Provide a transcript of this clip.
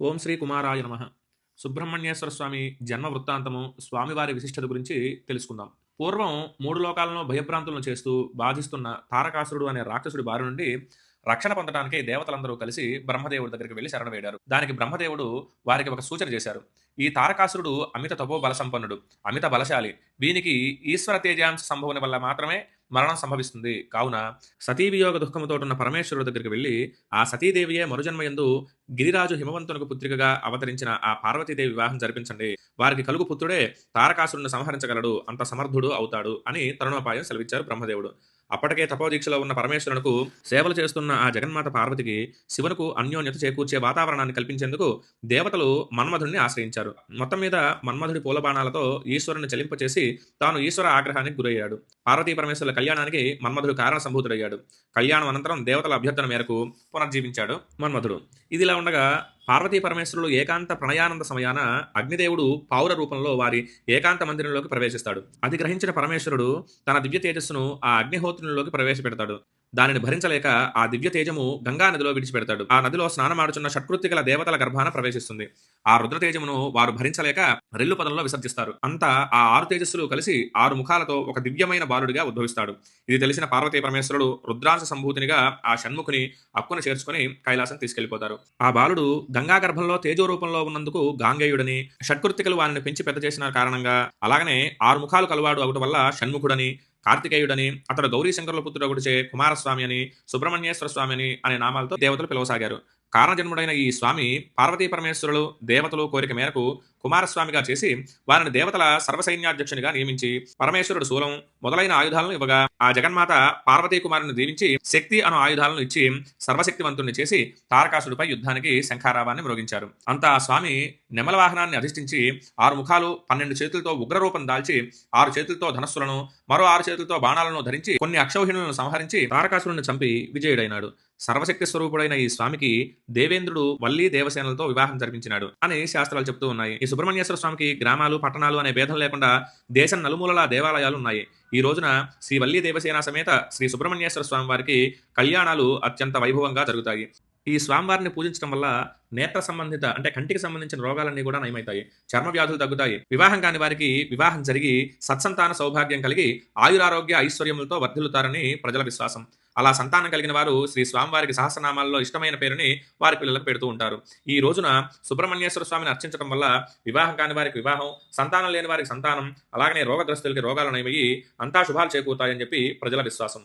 ఓం శ్రీ కుమారాయ నమ. సుబ్రహ్మణ్యేశ్వర స్వామి జన్మ వృత్తాంతము స్వామివారి విశిష్టత గురించి తెలుసుకుందాం. పూర్వం మూడు లోకాలను భయభ్రాంతులను చేస్తూ బాధిస్తున్న తారకాసురుడు అనే రాక్షసుడి బారి నుండి రక్షణ పొందడానికి దేవతలందరూ కలిసి బ్రహ్మదేవుడి దగ్గరికి వెళ్ళి శరణ వేడారు. దానికి బ్రహ్మదేవుడు వారికి ఒక సూచన చేశారు. ఈ తారకాసురుడు అమిత తపో బలసంపన్నుడు అమిత బలశాలి. వీనికి ఈశ్వర తేజాంశ సంభవం వల్ల మాత్రమే మరణం సంభవిస్తుంది. కావున సతీవియోగ దుఃఖముతో ఉన్న పరమేశ్వరుడు దగ్గరికి వెళ్ళి ఆ సతీదేవియే మరుజన్మయందు గిరిరాజు హిమవంతునకు పుత్రికగా అవతరించిన ఆ పార్వతీదేవి వివాహం జరిపించండి. వారికి కలుగు పుత్రుడే తారకాసురుని సంహరించగలడు. అంత సమర్థుడు అవుతాడు అని తరుణోపాయం సెలవిచ్చారు బ్రహ్మదేవుడు. అప్పటికే తపోదీక్షలో ఉన్న పరమేశ్వరునకు సేవలు చేస్తున్న ఆ జగన్మాత పార్వతికి శివునకు అన్యోన్యత చేకూర్చే వాతావరణాన్ని కల్పించేందుకు దేవతలు మన్మధుడిని ఆశ్రయించారు. మొత్తం మీద మన్మధుడి పూలబాణాలతో ఈశ్వరుని చెలింపచేసి తాను ఈశ్వర ఆగ్రహానికి గురయ్యాడు. పార్వతీ పరమేశ్వరుల కళ్యాణానికి మన్మధుడు కారణ సంభూతుడయ్యాడు. కళ్యాణం అనంతరం దేవతల అభ్యర్థన మేరకు పునర్జీవించాడు మన్మధుడు. ఇదిలా ఉండగా పార్వతీ పరమేశ్వరులు ఏకాంత ప్రణయానంద సమయాన అగ్నిదేవుడు పావుర రూపంలో వారి ఏకాంత మందిరంలోకి ప్రవేశిస్తాడు. అది గ్రహించిన పరమేశ్వరుడు తన దివ్య తేజస్సును ఆ అగ్నిహోత్రునిలోకి ప్రవేశపెడతాడు. దానిని భరించలేక ఆ దివ్య తేజము గంగా నదిలో విడిచిపెడతాడు. ఆ నదిలో స్నానమాడుచున్న షట్కృత్తికల దేవతల గర్భాన ప్రవేశిస్తుంది. ఆ రుద్రతేజమును వారు భరించలేక రెల్లు పదంలో విసర్జిస్తారు. అంతా ఆ ఆరు తేజస్సులు కలిసి ఆరు ముఖాలతో ఒక దివ్యమైన బాలుడిగా ఉద్భవిస్తాడు. ఇది తెలిసిన పార్వతీ పరమేశ్వరుడు రుద్రాంశ సంభూతినిగా ఆ షణ్ముఖుని అక్కును చేర్చుకుని కైలాసం తీసుకెళ్ళిపోతారు ఆ బాలుడు గంగా గర్భంలో తేజో రూపంలో ఉన్నందుకు గాంగేయుడని షట్కృత్తికలు వారిని పెంచి పెద్ద చేసిన కారణంగా అలాగనే ఆరు ముఖాలు కలవాడు అవటం వల్ల షణ్ముఖుడని కార్తికేయుడని అతడు గౌరీ శంకరుల పుత్రుడొకటిచే కుమారస్వామి అని సుబ్రహ్మణ్యేశ్వర స్వామి అని అనే నామాలతో దేవతలు పిలవసాగారు. కారణజన్ముడైన ఈ స్వామి పార్వతీ పరమేశ్వరులు దేవతలు కోరిక మేరకు కుమారస్వామిగా చేసి వారిని దేవతల సర్వసైన్యాధ్యక్షునిగా నియమించి పరమేశ్వరుడు శూలం మొదలైన ఆయుధాలను ఇవ్వగా ఆ జగన్మాత పార్వతీ కుమారుని దీవించి శక్తి అను ఆయుధాలను ఇచ్చి సర్వశక్తివంతుణ్ణి చేసి తారకాసుడిపై యుద్ధానికి శంఖారావాన్ని మ్రోగించారు. అంతా ఆ స్వామి నెమల వాహనాన్ని అధిష్ఠించి ఆరు ముఖాలు పన్నెండు చేతులతో ఉగ్రరూపం దాల్చి ఆరు చేతులతో ధనస్సులను మరో ఆరు చేతులతో బాణాలను ధరించి కొన్ని అక్షౌహిణులను సంహరించి తారకాసురుని చంపి విజయుడైనాడు. సర్వశక్తి స్వరూపుడైన ఈ స్వామికి దేవేంద్రుడు వల్లి దేవసేనలతో వివాహం జరిపించినాడు అని శాస్త్రాలు చెప్తూ ఉన్నాయి. ఈ సుబ్రహ్మణ్యేశ్వర స్వామికి గ్రామాలు పట్టణాలు అనే భేదం లేకుండా దేశం నలుమూలల దేవాలయాలు ఉన్నాయి. ఈ రోజున శ్రీ వల్లి దేవసేన సమేత శ్రీ సుబ్రహ్మణ్యేశ్వర స్వామి వారికి కళ్యాణాలు అత్యంత వైభవంగా జరుగుతాయి. ఈ స్వామివారిని పూజించడం వల్ల నేత్ర సంబంధిత అంటే కంటికి సంబంధించిన రోగాలన్నీ కూడా నయమవుతాయి. చర్మ వ్యాధులు తగ్గుతాయి. వివాహం కాని వారికి వివాహం జరిగి సత్సంతాన సౌభాగ్యం కలిగి ఆయురారోగ్య ఐశ్వర్యములతో వర్ధిల్లుతారని ప్రజల విశ్వాసం. అలా సంతానం కలిగిన వారు శ్రీ స్వామివారికి సహస్రనామాల్లో ఇష్టమైన పేరుని వారి పిల్లలకు పెడుతూ ఉంటారు. ఈ రోజున సుబ్రహ్మణ్యేశ్వర స్వామిని అర్చించడం వల్ల వివాహం కాని వారికి వివాహం సంతానం లేని వారికి సంతానం అలాగనే రోగగ్రస్తులకి రోగాలు నయమయ్యి అంతా శుభాలు చేకూరుతాయని చెప్పి ప్రజల విశ్వాసం.